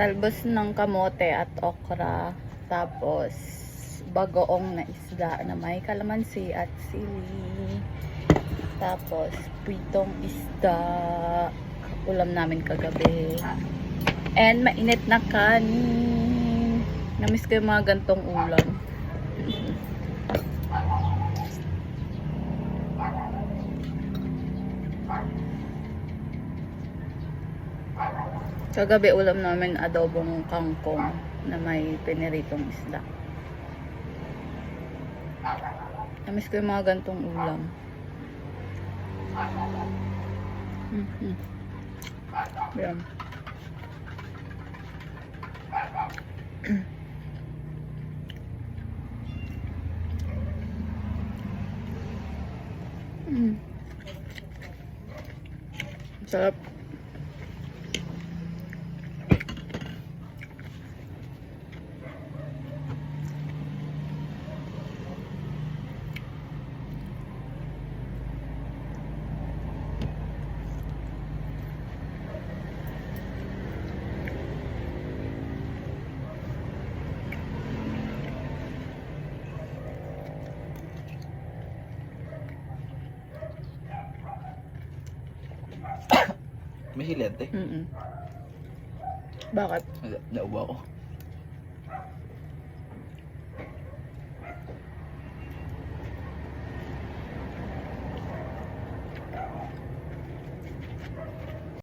talbos ng kamote at okra. Tapos, bagoong na isda na may kalamansi at sili. Tapos, pritong isda. Ulam namin kagabi. And mainit na kanin. Namiss ko yung mga gantong ulam. Kagabi ulam namin adobong kangkong na may piniritong isda. Namiss ko yung mga gantong ulam. Mhm. Yan. Mm. Sarap. May silente. Mm-mm. Bakit? Naubo ako.